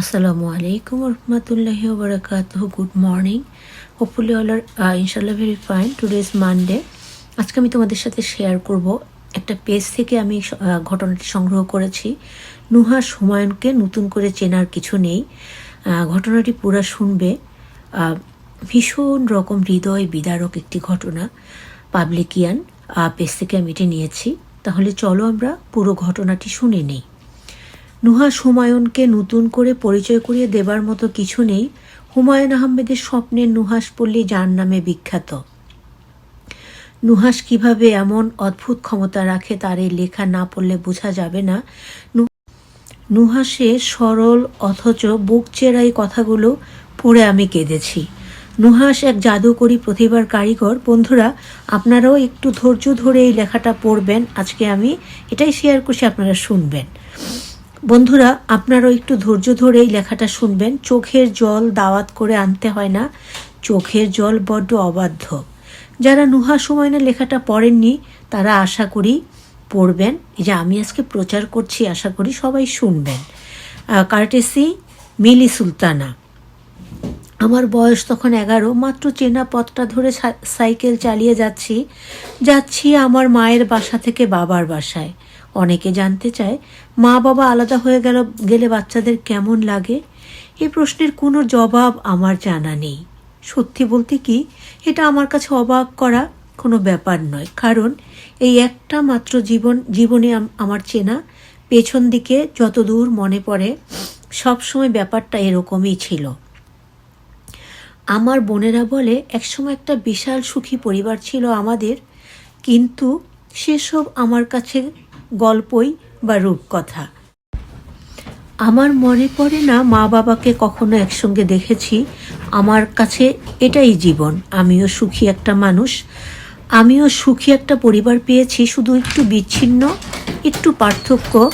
Assalamu আলাইকুম warahmatullahi wabarakatuh. Good morning. Hopefully all are ইনশাল্লাহ very fine. Today is Monday. আজকে আমি তোমাদের সাথে শেয়ার করব একটা পেজ থেকে আমি ঘটনাটি সংগ্রহ করেছি নুহা হুমায়ুনকে নতুন করে চেনার কিছু নেই ঘটনাটি পুরা শুনবে ভীষণ রকম হৃদয় বিদারক একটি ঘটনা, পাবলিকিয়ান পেজ থেকে আমি এটি নিয়েছি তাহলে চলো আমরা পুরো ঘটনাটি শুনে নেই নুহাস হুমায়ুনকে নতুন করে পরিচয় করিয়ে দেবার মতো কিছু নেই। হুমায়ুন আহমেদের স্বপ্নের নুহাস পল্লী যার নামে বিখ্যাত। নুহাস কীভাবে এমন অদ্ভুত ক্ষমতা রাখে তার এই লেখা না পড়লে বোঝা যাবে না। নুহাসে সরল অথচ বুক চেরাই কথাগুলো পড়ে আমি কেঁদেছি। নুহাস এক জাদুকরী প্রতিভার কারিগর। বন্ধুরা, আপনারাও একটু ধৈর্য ধরে এই লেখাটা পড়বেন। আজকে আমি এটাই শেয়ার করছি, আপনারা শুনবেন। বন্ধুরা, আপনারাও একটু ধৈর্য ধরে এই লেখাটা শুনবেন। চোখের জল দাওয়াত করে আনতে হয় না। চোখের জল বড্ড অবাধ্য। যারা নুহা সুমাইনের লেখাটা পড়েননি, তারা আশা করি পড়বেন। এই যে আমি আজকে প্রচার করছি, আশা করি সবাই শুনবেন। কার্টেসি মিলি সুলতানা। আমার বয়স তখন এগারো, মাত্র চেনা পথটা ধরে সাইকেল চালিয়ে যাচ্ছি। যাচ্ছি আমার মায়ের বাসা থেকে বাবার বাসায়। অনেকে জানতে চায় মা বাবা আলাদা হয়ে গেল, গেলে বাচ্চাদের কেমন লাগে? এই প্রশ্নের কোনো জবাব আমার জানা নেই। সত্যি বলতে কি, এটা আমার কাছে অবাক করা কোনো ব্যাপার নয়, কারণ এই একটা মাত্র জীবন, জীবনে আমার চেনা পেছন দিকে যতদূর মনে পড়ে সবসময় ব্যাপারটা এরকমই ছিল। আমার বোনেরা বলে, একসময় একটা বিশাল সুখী পরিবার ছিল আমাদের, কিন্তু সেসব আমার কাছে গল্পই বা রূপকথা। আমার মনে পড়ে না মা বাবাকে কখনো একসঙ্গে দেখেছি। আমার কাছে এটাই জীবন, আমিও সুখী একটা মানুষ। আমিও সুখী একটা পরিবার পেয়েছি, শুধু একটু বিচ্ছিন্ন, একটু পার্থক্য।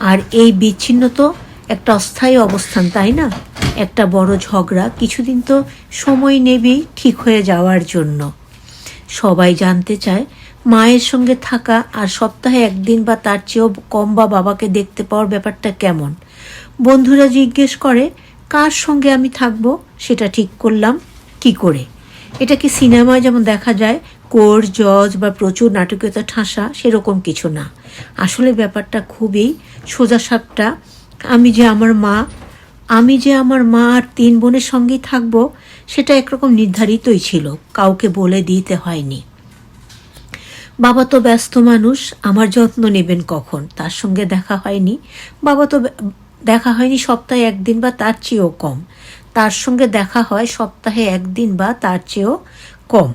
আর এই বিচ্ছিন্ন তো একটা অস্থায়ী অবস্থান, তাই না? একটা বড় ঝগড়া, কিছুদিন তো সময় নেবেই ঠিক হয়ে যাওয়ার জন্য। সবাই জানতে চায় মায়ের সঙ্গে থাকা আর সপ্তাহে একদিন বা তার চেয়েও কম বা বাবাকে দেখতে পাওয়ার ব্যাপারটা কেমন? বন্ধুরা জিজ্ঞেস করে, কার সঙ্গে আমি থাকব? সেটা ঠিক করলাম। কি করে? এটা কি সিনেমায় যেমন দেখা যায়, কোর, জজ বা প্রচুর নাটকীয়তা ঠাসা, সেরকম কিছু না। আসলে ব্যাপারটা খুবই সোজাসাপটা আমি যে আমার মা, আমি যে আমার মা আর তিন বোনের সঙ্গেই থাকব, সেটা একরকম নির্ধারিতই ছিল। কাউকে বলে দিতে হয়নি। বাবা তো ব্যস্ত মানুষ, আমার যত্ন নেবেন কখন? তার সঙ্গে দেখা হয়নি। বাবা তো দেখা হয়নি সপ্তাহে একদিন বা তার চেয়েও কম। তার সঙ্গে দেখা হয় সপ্তাহে একদিন বা তার চেয়েও কম।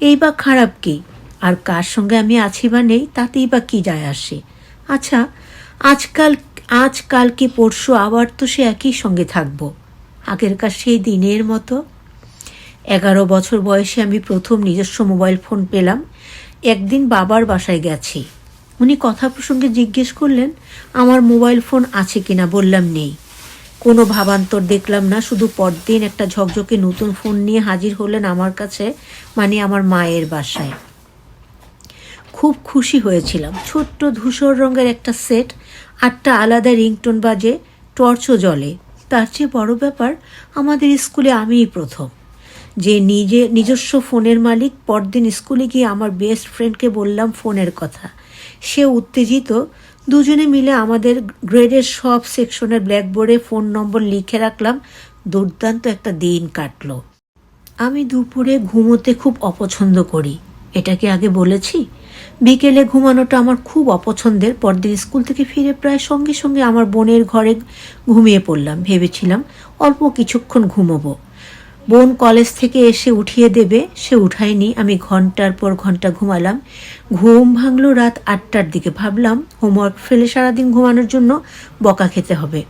এই বা খারাপ কি? আর কার সঙ্গে আমি আছি বা নেই, তাতেই বা কি যায় আসে? আচ্ছা আজকাল আজকাল কি পরশু আবার তো সে একই সঙ্গে থাকব? আগেরকার সেই দিনের মতো? এগারো বছর বয়সে আমি প্রথম নিজস্ব মোবাইল ফোন পেলাম। একদিন বাবার বাসায় গেছি। উনি কথা প্রসঙ্গে জিজ্ঞেস করলেন, আমার মোবাইল ফোন আছে কিনা বললাম নেই। কোনো ভাবান্তর দেখলাম না, শুধু পরদিন একটা ঝকঝকে নতুন ফোন নিয়ে হাজির হলেন আমার কাছে মানে আমার মায়ের বাসায়। খুব খুশি হয়েছিলাম। ছোট্ট ধূসর রঙের একটা সেট, আটটা আলাদা রিংটোন বাজে, টর্চও জ্বলে। তার চেয়ে বড় ব্যাপার, আমাদের স্কুলে আমিই প্রথম। যে নিজে, নিজস্ব ফোনের মালিক পরদিন স্কুলে গিয়ে আমার বেস্ট ফ্রেন্ডকে বললাম ফোনের কথা। সে উত্তেজিত। দুজনে মিলে আমাদের গ্রেডের সব সেকশনের ব্ল্যাকবোর্ডে ফোন নম্বর লিখে রাখলাম। দুর্দান্ত একটা দিন কাটলো। আমি দুপুরে ঘুমোতে খুব অপছন্দ করি। এটা কি আগে বলেছি? বিকেলে ঘুমানোটা আমার খুব অপছন্দের। পরদিন স্কুল থেকে ফিরে প্রায় সঙ্গে সঙ্গে আমার বোনের ঘরে ঘুমিয়ে পড়লাম। ভেবেছিলাম অল্প কিছুক্ষণ ঘুমোবো। বোন কলেজ থেকে এসে উঠিয়ে দেবে, সে উঠায়নি। আমি ঘণ্টার পর ঘণ্টা ঘুমালাম। ঘুম ভাঙলো রাত আটটার দিকে। ভাবলাম হোমওয়ার্ক ফেলে সারাদিন ঘুমানোর জন্য বকা খেতে হবে।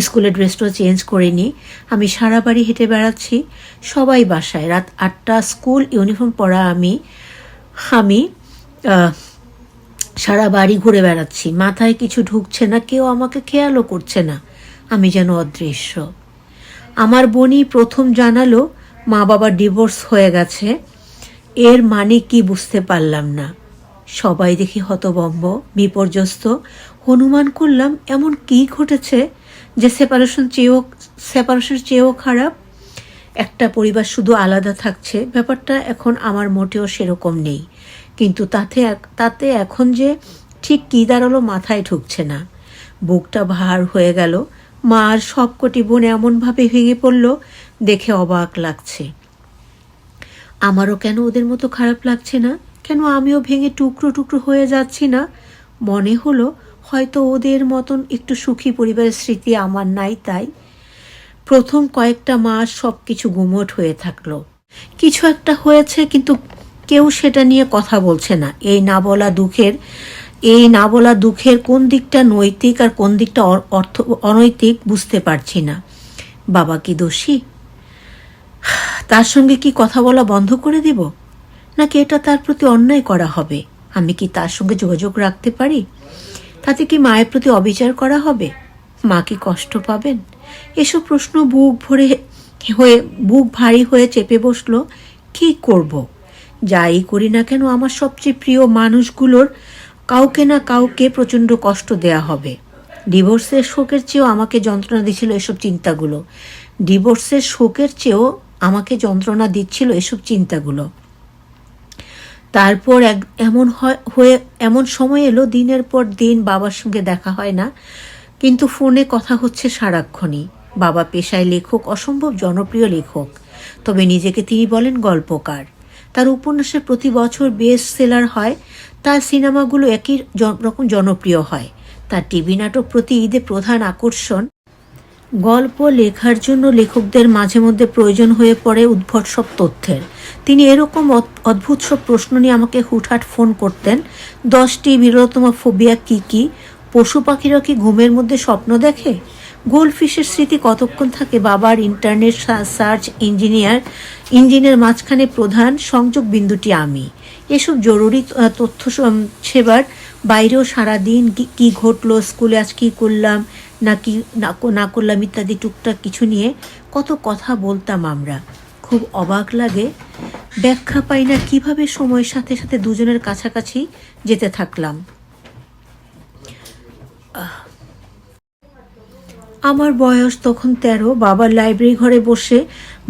স্কুলের ড্রেসটাও চেঞ্জ করে নিই। আমি সারা বাড়ি হেঁটে বেড়াচ্ছি। সবাই বাসায়। রাত আটটা, স্কুল ইউনিফর্ম পরা আমি আমি সারা বাড়ি ঘুরে বেড়াচ্ছি। মাথায় কিছু ঢুকছে না, কেউ আমাকে খেয়ালও করছে না। আমি যেন অদৃশ্য। আমার বোনই প্রথম জানালো, মা বাবার ডিভোর্স হয়ে গেছে। এর মানে কি বুঝতে পারলাম না। সবাই দেখি হতবম্ব বিপর্যস্ত। অনুমান করলাম, এমন কি ঘটেছে যে সেপারেশন চেয়েও সেপারেশন চেয়েও খারাপ? একটা পরিবার শুধু আলাদা থাকছে। ব্যাপারটা এখন আমার মোটেও সেরকম নেই। কিন্তু তাতে তাতে এখন যে ঠিক কী দাঁড়াল মাথায় ঢুকছে না। বুকটা ভার হয়ে গেল। মা আর সবকটি বোন এমনভাবে ভেঙে পড়ল, দেখে অবাক লাগছে। আমারও কেন ওদের মতো খারাপ লাগছে না? কেন আমিও ভেঙে টুকরো টুকরো হয়ে যাচ্ছি না? মনে হলো হয়তো ওদের মতন একটু সুখী পরিবারের স্মৃতি আমার নাই তাই। প্রথম কয়েকটা মাস সব কিছু গুমোট হয়ে থাকল। কিছু একটা হয়েছে, কিন্তু কেউ সেটা নিয়ে কথা বলছে না। এই না বলা দুঃখের এই না বলা দুঃখের কোন দিকটা নৈতিক আর কোন দিকটা অর্থ, অনৈতিক বুঝতে পারছি না। বাবা কি দোষী? তার সঙ্গে কি কথা বলা বন্ধ করে দেব? নাকি এটা তার প্রতি অন্যায় করা হবে? আমি কি তার সঙ্গে যোগাযোগ রাখতে পারি? তাতে কি মায়ের প্রতি অবিচার করা হবে? মা কি কষ্ট পাবেন? এসব প্রশ্ন বুক ভরে হয়ে, বুক ভারী হয়ে চেপে বসল, কি করব? যাই করি না কেন আমার সবচেয়ে প্রিয় মানুষগুলোর কাউকে না কাউকে প্রচণ্ড কষ্ট দেয়া হবে। ডিভোর্সের শোকের চেয়েও আমাকে যন্ত্রণা দিচ্ছিল এসব চিন্তাগুলো। ডিভোর্সের শোকের চেয়েও আমাকে যন্ত্রণা দিচ্ছিল এসব চিন্তাগুলো। তারপর এক, এমন হয়ে এমন সময় এলো, দিনের পর দিন বাবার সঙ্গে দেখা হয় না, কিন্তু ফোনে কথা হচ্ছে সারাক্ষণই। বাবা পেশায় লেখক, অসম্ভব জনপ্রিয় লেখক। তবে নিজেকে তিনি বলেন গল্পকার। তার উপন্যাসে প্রতি বছর বেস্ট সেলার হয়। তার সিনেমাগুলো একই রকম জনপ্রিয় হয়। তার টিভি নাটক প্রতি ঈদে প্রধান আকর্ষণ। গল্প লেখার জন্য লেখকদের মাঝে মধ্যে প্রয়োজন হয়ে পড়ে উদ্ভট সব তথ্যের। তিনি এরকম অদ- অদ্ভুত সব প্রশ্ন নিয়ে আমাকে হুটহাট ফোন করতেন। দশটি বিরলতম ফোবিয়া কি কি? পশু পাখিরা কি ঘুমের মধ্যে স্বপ্ন দেখে? গোলফিশের স্মৃতি কতক্ষণ থাকে বাবার ইন্টারনেট সার্চ ইঞ্জিনিয়ার? ইঞ্জিনের মাঝখানে প্রধান সংযোগ বিন্দুটি আমি। এসব জরুরি তথ্য সেবার বাইরেও সারাদিন কি কি ঘটলো, স্কুলে আজ কী করলাম না কি না করলাম ইত্যাদি টুকটাক কিছু নিয়ে কত কথা বলতাম আমরা। খুব অবাক লাগে। ব্যাখ্যা পাই না কীভাবে সময়ের সাথে সাথে দুজনের কাছাকাছি যেতে থাকলাম। আমার বয়স তখন তেরো, বাবার লাইব্রেরি ঘরে বসে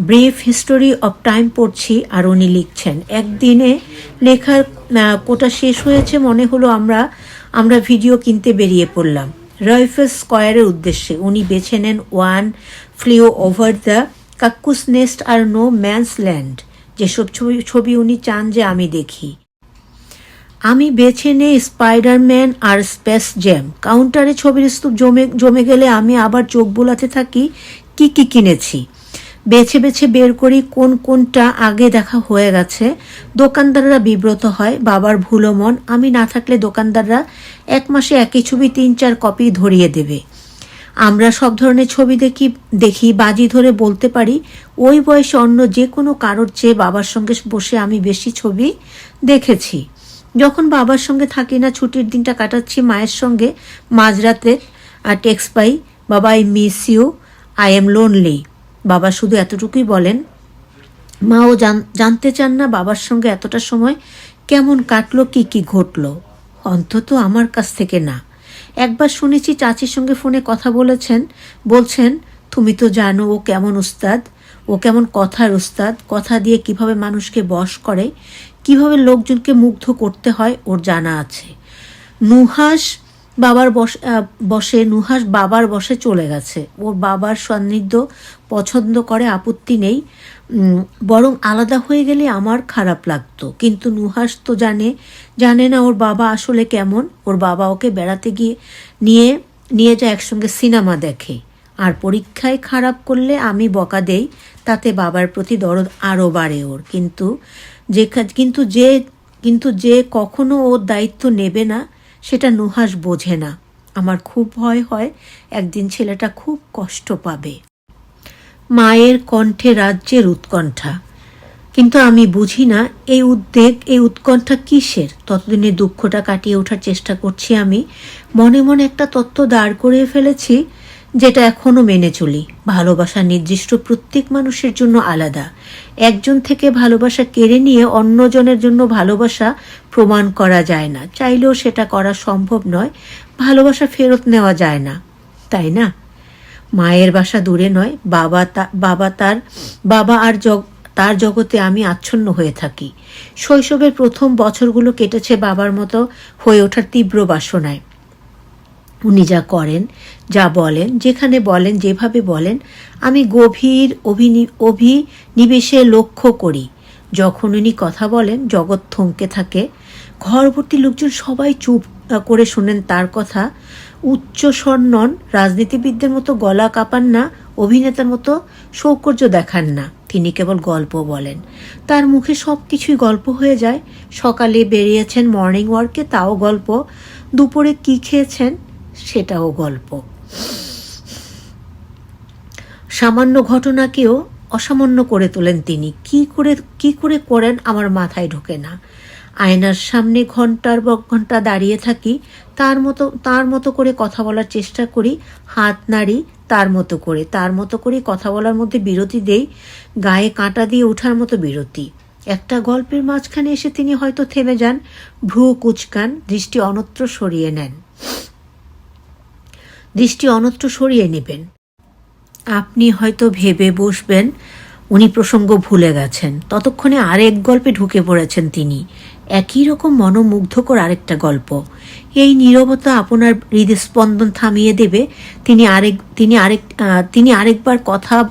ব্রিফ হিস্টোরি অফ টাইম পড়ছি আর উনি লিখছেন। একদিনে লেখার কোটা শেষ হয়েছে মনে হলো আমরা আমরা ভিডিও কিনতে বেরিয়ে পড়লাম। রয়ফেস স্কয়ারের উদ্দেশ্যে উনি বেছে নেন one flew over the cuckoo's nest R no man's land. যেসব ছবি ছবি উনি চান যে আমি দেখি। আমি বেছে নেই স্পাইডারম্যান আর স্পেস জ্যাম। কাউন্টারে ছবির স্তূপ জমে জমে গেলে আমি আবার চোখ বোলাতে থাকি, কি কি কিনেছি? বেছে বেছে বের করি কোন, কোনটা আগে দেখা হয়ে গেছে। দোকানদাররা বিব্রত হয়, বাবার ভুলো মন। আমি না থাকলে দোকানদাররা এক মাসে একই ছবি তিন, চার কপি ধরিয়ে দেবে। আমরা সব ধরনের ছবি দেখি দেখি, বাজি ধরে বলতে পারি। ওই বয়সে অন্য যে কোনো কারোর চেয়ে বাবার সঙ্গে বসে আমি বেশি ছবি দেখেছি। যখন বাবার সঙ্গে থাকি না, ছুটির দিনটা কাটাচ্ছি মায়ের সঙ্গে, মাঝরাতে, আর টেক্সট পাই, বাবা I miss you I am lonely বাবা শুধু এতটুকুই বলেন মাও জান- জানতে চান না বাবার সঙ্গে এতটা সময় কেমন কাটলো, কি কি ঘটলো? অন্তত আমার কাছ থেকে না। একবার শুনেছি চাচির সঙ্গে ফোনে কথা বলেছেন, বলছেন, তুমি তো জানো ও কেমন উস্তাদ, ও কেমন কথার উস্তাদ, কথা দিয়ে কীভাবে মানুষকে বশ করে কীভাবে লোকজনকে মুগ্ধ করতে হয় ওর জানা আছে। নুহাস বাবার বস নুহাস বাবার বসে চলে গেছে। ওর বাবার সান্নিধ্য পছন্দ করে, আপত্তি নেই। বরং আলাদা হয়ে গেলে আমার খারাপ লাগতো। কিন্তু নুহাস তো জানে জানে না ওর বাবা আসলে কেমন। ওর বাবা ওকে বেড়াতে গিয়ে নিয়ে নিয়ে যায় একসঙ্গে সিনেমা দেখে। আর পরীক্ষায় খারাপ করলে আমি বকা দেই, তাতে বাবার প্রতি দরদ আরও বাড়ে ওর। কিন্তু যে কিন্তু যে কিন্তু যে কখনো ওর দায়িত্ব নেবে না, সেটা নুহাস বোঝে না। আমার খুব ভয় হয়, একদিন ছেলেটা খুব কষ্ট পাবে। মায়ের কণ্ঠে রাজ্যের উৎকণ্ঠা। কিন্তু আমি বুঝি না, এই উদ্বেগ, এই উৎকণ্ঠা কিসের? ততদিনে দুঃখটা কাটিয়ে ওঠার চেষ্টা করছি আমি। মনে মনে একটা তত্ত্ব দাঁড় করিয়ে ফেলেছি যেটা এখনও মেনে চলি। ভালোবাসা নির্দিষ্ট প্রত্যেক মানুষের জন্য আলাদা। একজন থেকে ভালোবাসা কেড়ে নিয়ে অন্যজনের জন্য ভালোবাসা প্রমাণ করা যায় না। চাইলেও সেটা করা সম্ভব নয়। ভালোবাসা ফেরত নেওয়া যায় না। তাই না? মায়ের বাসা দূরে নয়। বাবা তা বাবা তার বাবা আর জগ তার জগতে আমি আচ্ছন্ন হয়ে থাকি। শৈশবের প্রথম বছরগুলো কেটেছে বাবার মতো হয়ে ওঠার তীব্র বাসনায়। উনি যা করেন, যা বলেন, যেখানে বলেন, যেভাবে বলেন, আমি গভীর অভিনি, অভিনিবেশে লক্ষ্য করি। যখন উনি কথা বলেন, জগৎ থমকে থাকে। ঘরবর্তী লোকজন সবাই চুপ করে শোনেন তার কথা। উচ্চ স্বর নন, রাজনীতিবিদদের মতো গলা কাঁপান না, অভিনেতার মতো সৌকর্য দেখান না। তিনি কেবল গল্প বলেন। তার মুখে সব কিছুই গল্প হয়ে যায়। সকালে বেরিয়েছেন মর্নিং ওয়ার্কে, তাও গল্প। দুপুরে কি খেয়েছেন? সেটাও গল্প। সামান্য ঘটনাকেও অসামান্য করে তোলেন তিনি। কি করে কি করে করেন আমার মাথায় ঢোকে না। আয়নার সামনে ঘণ্টার পর ঘণ্টা দাঁড়িয়ে থাকি, তার মতো তার মতো করে কথা বলার চেষ্টা করি, হাত নাড়ি, তার মতো করে, তার মতো করে কথা বলার মধ্যে বিরতি দেই, গায়ে কাঁটা দিয়ে ওঠার মতো বিরতি। একটা গল্পের মাঝখানে এসে তিনি হয়তো থেমে যান, ভ্রু কুচকান, দৃষ্টি অন্যত্র সরিয়ে নেন। দৃষ্টি অনত্র সরিয়ে নেবেন। আপনি হয়তো ভেবে বসবেন, উনি প্রসঙ্গ ভুলে গেছেন। ততক্ষণে আরেক গল্পে ঢুকে পড়েছেন তিনি। একই রকম মনোমুগ্ধকর আরেকটা গল্প। এই নীরবতা আপনার হৃদস্পন্দন থামিয়ে দেবে। তিনি আরেক তিনি আরেক তিনি আরেকবার কথা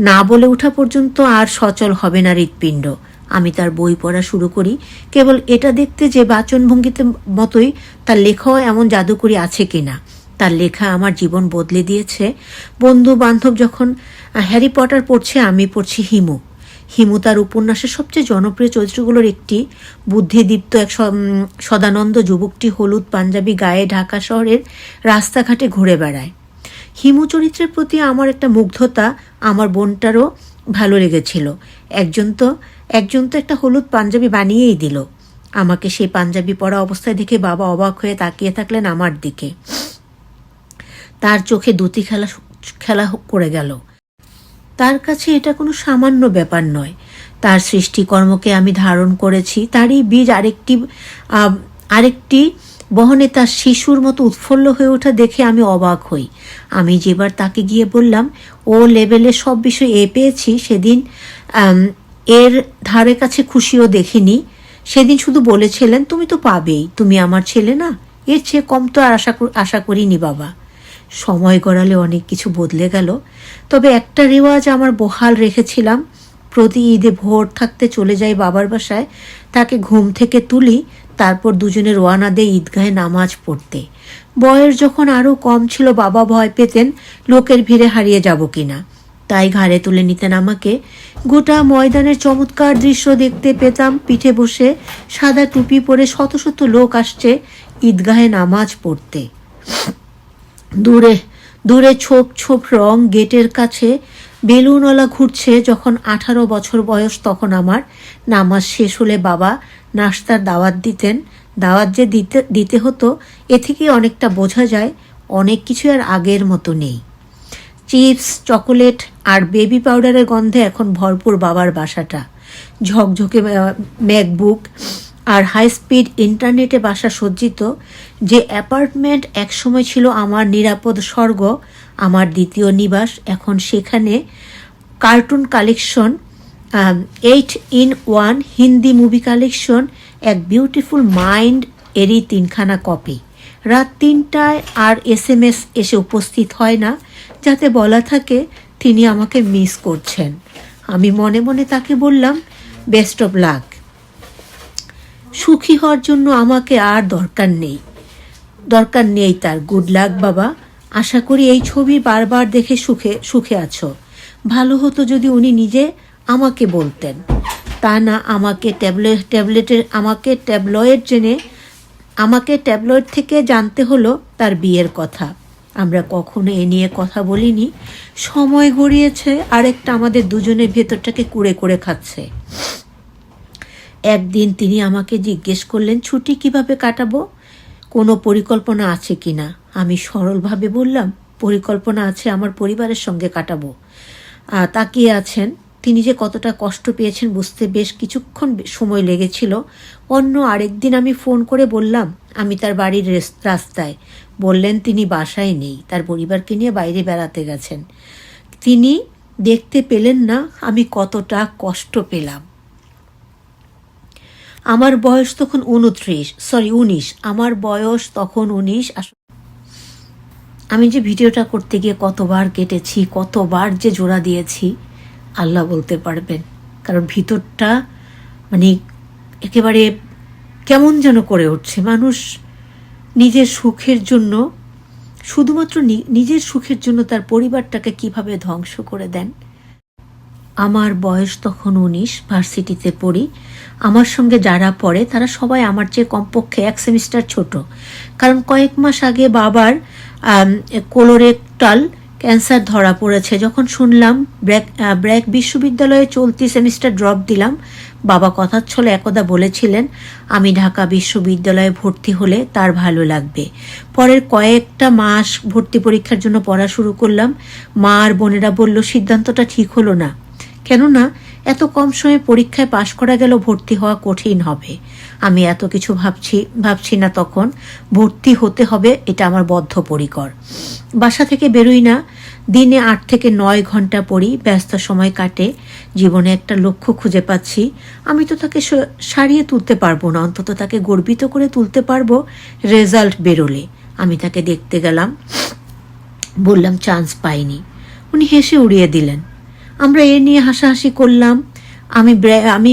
না বলে ওঠা পর্যন্ত আর সচল হবে না হৃৎপিণ্ড। আমি তার বই পড়া শুরু করি। কেবল এটা দেখতে যে বাচনভঙ্গিতে মতোই তার লেখাও এমন জাদুকরি আছে কিনা। তার লেখা আমার জীবন বদলে দিয়েছে। বন্ধু বান্ধব যখন হ্যারি পটার পড়ছে, আমি পড়ছি হিমু। হিমু তার উপন্যাসের সবচেয়ে জনপ্রিয় চরিত্রগুলোর একটি। বুদ্ধিদীপ্ত এক সদানন্দ যুবকটি হলুদ পাঞ্জাবি গায়ে ঢাকা শহরের রাস্তাঘাটে ঘুরে বেড়ায়। হিমু চরিত্রের প্রতি আমার একটা মুগ্ধতা আমার বোনটারও ভালো লেগেছিল। একজন তো একজন তো একটা হলুদ পাঞ্জাবি বানিয়েই দিল। আমাকে সেই পাঞ্জাবি পরা অবস্থায় দেখে বাবা অবাক হয়ে তাকিয়ে থাকলেন আমার দিকে। তার চোখে দুটি খেলা খেলা করে গেল। তার কাছে এটা কোনো সামান্য ব্যাপার নয়। তার সৃষ্টিকর্মকে আমি ধারণ করেছি। তারই বীজ আরেকটি আরেকটি বহনে তার শিশুর মতো উৎফুল্ল হয়ে ওঠা দেখে আমি অবাক হই। আমি যেবার তাকে গিয়ে বললাম, ও লেভেলে সব বিষয় এ পেয়েছি, সেদিন এর ধারে কাছে খুশিও দেখিনি। সেদিন শুধু বলেছিলেন, তুমি তো পাবেই, তুমি আমার ছেলে না? এর চেয়ে কম তো আর আশা আশা করিনি বাবা। সময় গড়ালে অনেক কিছু বদলে গেল। তবে একটা রেওয়াজ আমার বহাল রেখেছিলাম। প্রতি ঈদে ভোর থাকতে চলে যাই বাবার বাসায়, তাকে ঘুম থেকে তুলি, তারপর দুজনে রোয়ানা দেয় ঈদগাহে নামাজ পড়তে। বয়স যখন আরও কম ছিল, বাবা ভয় পেতেন লোকের ভিড়ে হারিয়ে যাব কিনা। তাই ঘাড়ে তুলে নিতেন আমাকে। গোটা ময়দানের চমৎকার দৃশ্য দেখতে পেতাম। পিঠে বসে সাদা টুপি পরে শত শত লোক আসছে ঈদগাহে নামাজ পড়তে। দূরে দূরে ছোপ ছোপ রং গেটের কাছে, বেলুনওয়ালা ঘুরছে যখন আঠারো বছর বয়স তখন আমার। নামাজ শেষ হলে বাবা নাস্তার দাওয়াত দিতেন। দাওয়াত যে দিতে দিতে হতো, এ থেকে অনেকটা বোঝা যায়, অনেক কিছু আর আগের মতো নেই। চিপস, চকোলেট আর বেবি পাউডারের গন্ধে এখন ভরপুর বাবার বাসাটা। ঝকঝকে ম্যাকবুক আর হাই স্পিড ইন্টারনেটে বাসা সজ্জিত যে অ্যাপার্টমেন্ট একসময় ছিল আমার নিরাপদ স্বর্গ, আমার দ্বিতীয় নিবাস, এখন সেখানে cartoon collection eight in one Hindi movie collection এক বিউটিফুল মাইন্ড এরই তিনখানা কপি রাত তিনটায় আর এস এম এস এসে উপস্থিত হয় না, যাতে বলা থাকে তিনি আমাকে মিস করছেন। আমি মনে মনে তাকে বললাম বেস্ট অফ লাক সুখী হওয়ার জন্য আমাকে আর দরকার নেই। দরকার নেই তার। গুড লাক বাবা। আশা করি এই ছবি বারবার দেখে সুখে সুখে আছো। ভালো হতো যদি উনি নিজে আমাকে বলতেন। তা না, আমাকে ট্যাবলেট ট্যাবলেটের, আমাকে ট্যাবলয়েড জেনে, আমাকে ট্যাবলয়েড থেকে জানতে হলো তার বিয়ের কথা। আমরা কখনো এ নিয়ে কথা বলিনি। সময় গড়িয়েছে, আরেকটা আমাদের দুজনের ভেতরটাকে কুড়ে করে খাচ্ছে। একদিন তিনি আমাকে জিজ্ঞেস করলেন, ছুটি কীভাবে কাটাবো? কোনো পরিকল্পনা আছে কি না আমি সরলভাবে বললাম, পরিকল্পনা আছে আমার পরিবারের সঙ্গে কাটাবো। তাকিয়ে আছেন। তিনি যে কতটা কষ্ট পেয়েছেন বুঝতে বেশ কিছুক্ষণ সময় লেগেছিল। অন্য আরেকদিন আমি ফোন করে বললাম, আমি তার বাড়ির রাস্তায়। বললেন, তিনি বাসায় নেই, তার পরিবারকে নিয়ে বাইরে বেড়াতে গেছেন। তিনি দেখতে পেলেন না আমি কতটা কষ্ট পেলাম। আমার বয়স তখন উনত্রিশ সরি উনিশ আমার বয়স তখন উনিশ আমি যে ভিডিওটা করতে গিয়ে কতবার কেটেছি, কতবার যে জোড়া দিয়েছি, আল্লাহ বলতে পারবেন। কারণ ভিতরটা মানে একেবারে কেমন যেন করে উঠছে। মানুষ নিজের সুখের জন্য, শুধুমাত্র নিজের সুখের জন্য তার পরিবারটাকে কীভাবে ধ্বংস করে দেন? আমার বয়স তখন উনিশ ভার্সিটিতে পড়ি। আমার সঙ্গে যারা পড়ে, তারা সবাই আমার চেয়ে কমপক্ষে এক সেমিস্টার ছোট। কারণ কয়েক মাস আগে বাবার কোলোরেক্টাল ক্যান্সার ধরা পড়েছে। যখন শুনলাম, ব্র্যাক ব্র্যাক বিশ্ববিদ্যালয়ে চলতি সেমিস্টার ড্রপ দিলাম, বাবা কথার ছলে একদা বলেছিলেন, আমি ঢাকা বিশ্ববিদ্যালয়ে ভর্তি হলে তার ভালো লাগবে। পরের কয়েকটা মাস ভর্তি পরীক্ষার জন্য পড়া শুরু করলাম। মা আর বোনেরা বলল, সিদ্ধান্তটা ঠিক হলো না। কেননা এত কম সময়ে পরীক্ষায় পাশ করা গেল ভর্তি হওয়া কঠিন হবে। আমি এত কিছু ভাবছি ভাবছি না তখন। ভর্তি হতে হবে, এটা আমার বদ্ধপরিকর। বাসা থেকে বেরোই না। দিনে আট থেকে নয় ঘণ্টা পড়ি, ব্যস্ত সময় কাটে। জীবনে একটা লক্ষ্য খুঁজে পাচ্ছি। আমি তো তাকে সারিয়ে তুলতে পারব না, অন্তত তাকে গর্বিত করে তুলতে পারব রেজাল্ট বেরোলে। আমি তাকে দেখতে গেলাম। বললাম, চান্স পাইনি। উনি হেসে উড়িয়ে দিলেন। আমরা এ নিয়ে হাসাহাসি করলাম। আমি আমি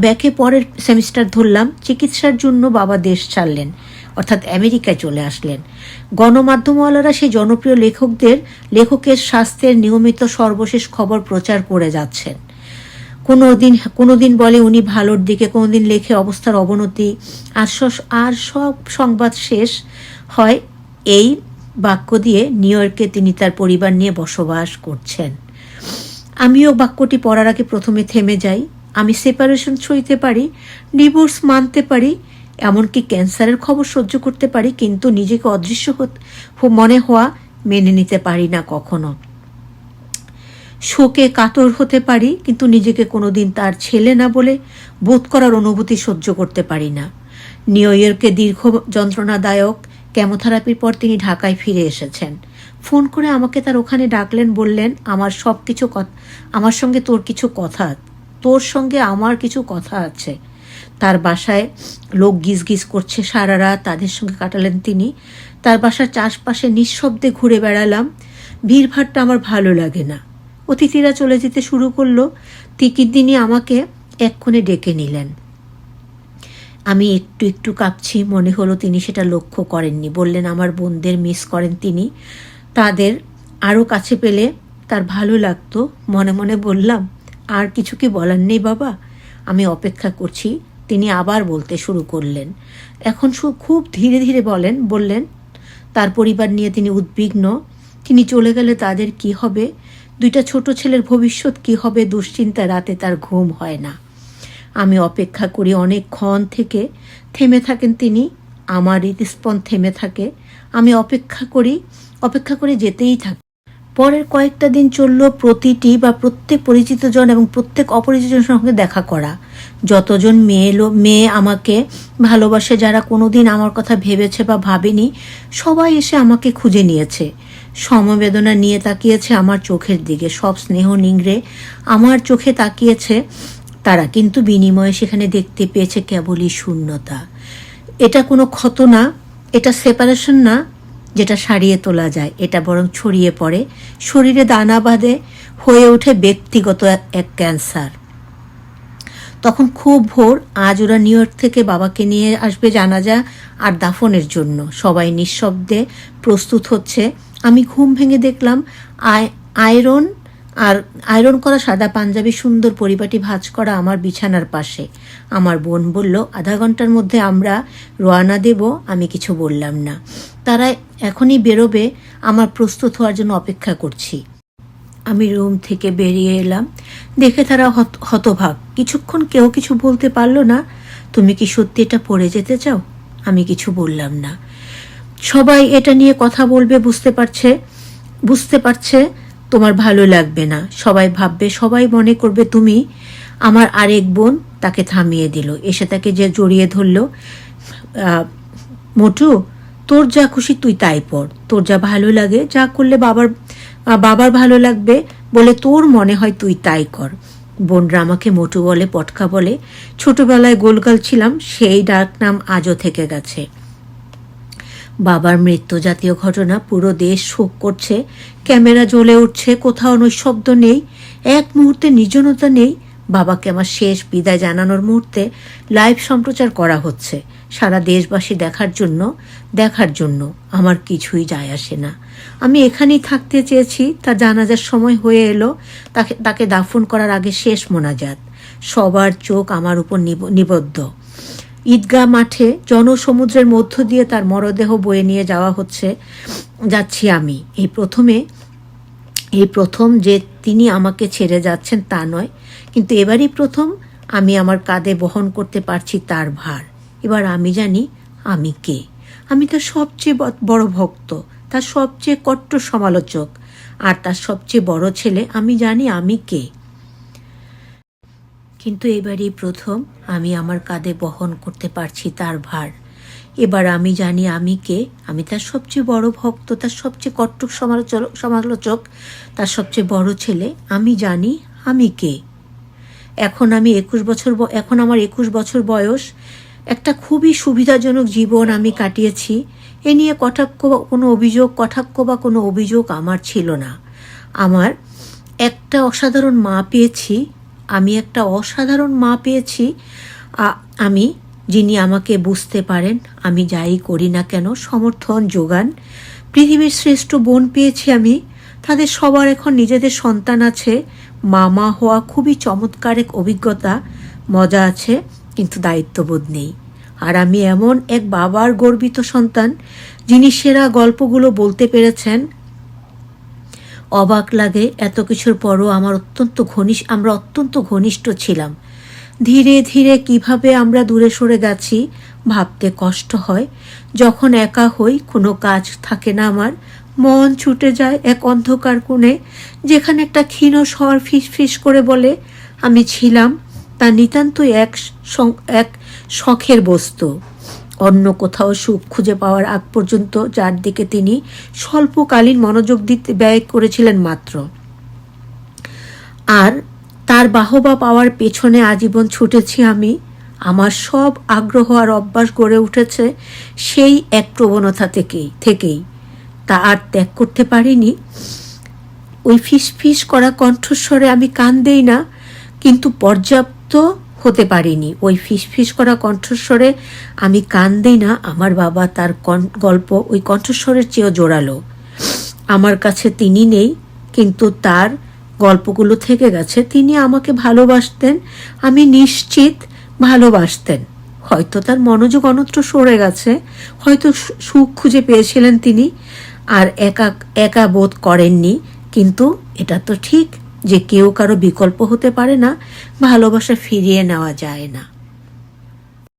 ব্যাকে পরের সেমিস্টার ধরলাম। চিকিৎসার জন্য বাবা দেশ ছাড়লেন, অর্থাৎ আমেরিকায় চলে আসলেন। গণমাধ্যমওয়ালারা সেই জনপ্রিয় লেখকদের, লেখকের স্বাস্থ্যের নিয়মিত সর্বশেষ খবর প্রচার করে যাচ্ছেন। কোনো দিন কোনো দিন বলে উনি ভালোর দিকে কোনো দিন লেখে অবস্থার অবনতি। আর আর সব সংবাদ শেষ হয় এই বাক্য দিয়ে নিউ ইয়র্কে তিনি তার পরিবার নিয়ে বসবাস করছেন। আমিও বাক্যটি পড়ার আগে প্রথমে থেমে যাই। আমি সেপারেশন সইতে পারি ডিভোর্স মানতে পারি, এমনকি ক্যান্সারের খবর সহ্য করতে পারি, কিন্তু নিজেকে অদৃশ্য মনে হওয়া মেনে নিতে পারি না কখনো। শোকে কাতর হতে পারি, কিন্তু নিজেকে কোনোদিন তার ছেলে না বলে বোধ করার অনুভূতি সহ্য করতে পারি না। নিউ ইয়র্কে দীর্ঘ যন্ত্রণাদায়ক কেমোথেরাপির পর তিনি ঢাকায় ফিরে এসেছেন। ফোন করে আমাকে তার ওখানে ডাকলেন, বললেন, আমার সব কিছু আমার সঙ্গে তোর কিছু কথা তোর সঙ্গে আমার কিছু কথা আছে। তার বাসায় লোক গিজ গিজ করছে সারা রাত, তাদের সঙ্গে কাটালেন তিনি। তার বাসার চারপাশে নিঃশব্দে ঘুরে বেড়ালাম। ভিড়ভাড়টা আমার ভালো লাগে না। অতিথিরা চলে যেতে শুরু করল। তিকির দিনই আমাকে এক্ষণে ডেকে নিলেন। আমি একটু একটু কাঁপছি, মনে হলো তিনি সেটা লক্ষ্য করেননি। বললেন, আমার বোনদের মিস করেন তিনি। তাদের আরও কাছে পেলে তার ভালো লাগতো। মনে মনে বললাম, আর কিছু কি বলার নেই বাবা? আমি অপেক্ষা করছি। তিনি আবার বলতে শুরু করলেন। এখন খুব ধীরে ধীরে বলেন, বললেন, তার পরিবার নিয়ে তিনি উদ্বিগ্ন। তিনি চলে গেলে তাদের কি হবে? দুইটা ছোট ছেলের ভবিষ্যৎ কি হবে? দুশ্চিন্তা রাতে তার ঘুম হয় না। আমি অপেক্ষা করি অনেকক্ষণ থেকে। থেমে থাকেন তিনি। আমার হৃদস্পন থেমে থাকে। আমি অপেক্ষা করি অপেক্ষা করে যেতেই থাকে। পরের কয়েকটা দিন চলল প্রতিটি বা প্রত্যেক পরিচিত জন এবং প্রত্যেক অপরিচিত জনের সঙ্গে দেখা করা। যতজন মেয়ে লো- মেয়ে আমাকে ভালোবাসে, যারা কোনোদিন আমার কথা ভেবেছে বা ভাবেনি, সবাই এসে আমাকে খুঁজে নিয়েছে। সমবেদনা নিয়ে তাকিয়েছে আমার চোখের দিকে। সব স্নেহ নিংড়ে আমার চোখে তাকিয়েছে তারা, কিন্তু বিনিময়ে সেখানে দেখতে পেয়েছে কেবলই শূন্যতা। এটা কোনো ক্ষত না, এটা সেপারেশন না যেটা সারিয়ে তোলা যায়, এটা বরং ছড়িয়ে পড়ে, শরীরে দানা বাঁধে, হয়ে ওঠে ব্যক্তিগত এক ক্যান্সার। তখন খুব ভোর, আজ ওরা নিউ ইয়র্ক থেকে বাবাকে নিয়ে আসবে জানাজা আর দাফনের জন্য। সবাই নিঃশব্দে প্রস্তুত হচ্ছে। আমি ঘুম ভেঙে দেখলাম, আয়, আয়রন আর আয়রন করা সাদা পাঞ্জাবি সুন্দর পরিপাটি ভাঁজ করা আমার বিছানার পাশে। আমার বোন বলল, আধা ঘণ্টার মধ্যে আমরা রওনা দেব, আমি কিছু বললাম না। তারা এখনই বেরোবে, আমার প্রস্তুত হওয়ার জন্য অপেক্ষা করছি। আমি রুম থেকে বেরিয়ে এলাম। দেখে তারা হত- হতভাগ। কিছুক্ষণ কেউ কিছু বলতে পারল না। তুমি কি সত্যি এটা পড়ে যেতে চাও? আমি কিছু বললাম না। সবাই এটা নিয়ে কথা বলবে, বুঝতে পারছে বুঝতে পারছে, তোমার ভালো লাগবে না। সবাই ভাববে, সবাই মনে করবে তুমি আমার আরেক বোন তাকে থামিয়ে দিল। এসে তাকে যে জড়িয়ে ধরলো মোটু তোর যা খুশি তুই তাই পর। তোর যা ভালো লাগে, যা করলে বাবার বাবার ভালো লাগবে বলে তোর মনে হয় তুই তাই কর। বোনরা আমাকে মোটু বলে, পটকা বলে। ছোটবেলায় গোলগাল ছিলাম, সেই ডাক নাম আজও থেকে গেছে। বাবার মৃত্যু জাতীয় ঘটনা পুরো দেশ শোক করছে, ক্যামেরা জ্বলে উঠছে, কোথাও নৈশব্দ নেই, এক মুহূর্তে নির্জনতা নেই। বাবাকে আমার শেষ বিদায় জানানোর মুহূর্তে লাইভ সম্প্রচার করা হচ্ছে। সারা দেশবাসী দেখার জন্য দেখার জন্য আমার কিছুই যায় আসে না। আমি এখানেই থাকতে চেয়েছি, তার জানাজার সময় হয়ে এলো, তাকে তাকে দাফন করার আগে শেষ মোনাজাত। সবার চোখ আমার উপর নিব- নিবদ্ধ। ঈদগাহ মাঠে জনসমুদ্রের মধ্য দিয়ে তার মরদেহ বয়ে নিয়ে যাওয়া হচ্ছে, যাচ্ছি আমি। এই প্রথমে, এই প্রথম যে তিনি আমাকে ছেড়ে যাচ্ছেন তা নয়, কিন্তু এবারই প্রথম আমি আমার কাঁধে বহন করতে পারছি তার ভার। এবার আমি জানি আমি কে। আমি তার সবচেয়ে বড় ভক্ত, তার সবচেয়ে কট্টর সমালোচক, আর তার সবচেয়ে বড় ছেলে আমি জানি আমি কে। কিন্তু এবারই প্রথম আমি আমার কাঁধে বহন করতে পারছি তার ভার। এবার আমি জানি আমি কে। আমি তার সবচেয়ে বড় ভক্ত, তার সবচেয়ে কট্টর সমালোচক সমালোচক, তার সবচেয়ে বড় ছেলে আমি জানি আমি কে। এখন আমি একুশ বছর এখন আমার একুশ বছর বয়স। একটা খুবই সুবিধাজনক জীবন আমি কাটিয়েছি। এ নিয়ে কটাক্ষ বা কোনো অভিযোগ, কটাক্ষ বা কোনো অভিযোগ আমার ছিল না। আমার একটা অসাধারণ মা পেয়েছি, আমি একটা অসাধারণ মা পেয়েছি। আমি, যিনি আমাকে বুঝতে পারেন, আমি যাই করি না কেন, সমর্থন, যোগান। পৃথিবীর শ্রেষ্ঠ বোন পেয়েছি আমি, তাদের সবার এখন নিজেদের সন্তান আছে। মামা হওয়া খুবই চমৎকার এক অভিজ্ঞতা, মজা আছে। কিন্তু দায়িত্ববোধ নেই। আর আমি এমন এক বাবার গর্বিত সন্তান, যিনি সেরা গল্পগুলো বলতে পেরেছেন। অবাক লাগে এত কিছুর পরও আমার অত্যন্ত ঘনিষ্ঠ, আমরা অত্যন্ত ঘনিষ্ঠ ছিলাম। ধীরে ধীরে কীভাবে আমরা দূরে সরে গেছি ভাবতে কষ্ট হয়। যখন একা হই, কোনো কাজ থাকে না আমার। মন ছুটে যায় এক অন্ধকার কোণে, যেখানে একটা ক্ষীণ স্বর ফিস ফিস করে বলে, আমি ছিলাম। তা নিতান্তই এক এক শখের বস্তু। অন্য কোথাও সুখ খুঁজে পাওয়ার আগ পর্যন্ত যার দিকে তিনি স্বল্পকালীন মনোযোগ দিতে ব্যয় করেছিলেন মাত্র। আর তার বাহবা পাওয়ার পেছনে আজীবন ছুটেছি আমি। আমার সব আগ্রহ আর অভ্যাস গড়ে উঠেছে সেই এক প্রবণতা থেকেই থেকেই। তা আর ত্যাগ করতে পারিনি। ওই ফিস ফিস করা কণ্ঠস্বরে আমি কান দেই না। কিন্তু পর্যাপ্ত হতে পারিনি। ওই ফিস ফিস করা কণ্ঠস্বরে আমি কান দেই না, আমার বাবা তার গল্প ওই কণ্ঠস্বরের চেয়েও জোরালো। আমার কাছে তিনি নেই, কিন্তু তার গল্পগুলো থেকে গেছে। তিনি আমাকে ভালোবাসতেন, আমি নিশ্চিত ভালোবাসতেন। হয়তো তার মনোযোগ অন্যত্র সরে গেছে, হয়তো সুখ খুঁজে পেয়েছিলেন তিনি, আর একা একা বোধ করেননি, কিন্তু এটা তো ঠিক। যে কেউ কারও বিকল্প হতে পারে না ভালোবাসা ফিরিয়ে নেওয়া যায় না।